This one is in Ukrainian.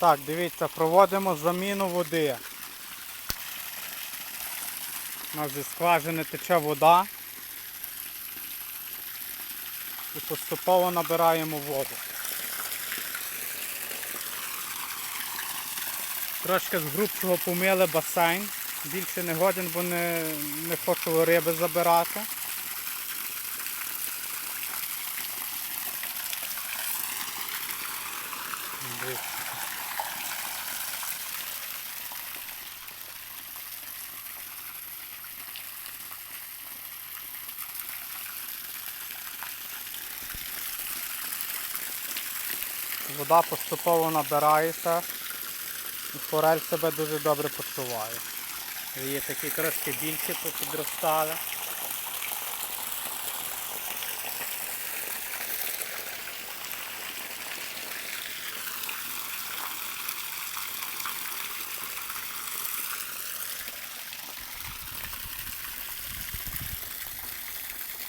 Так, дивіться, проводимо заміну води. У нас зі скважини тече вода. І поступово набираємо воду. Трошки з грубшого помили басейн. Більше не годен, бо не, не хочу риби забирати. Дивіться. Вода поступово набирається і форель себе дуже добре почуває. Є такі трошки більші попідростали.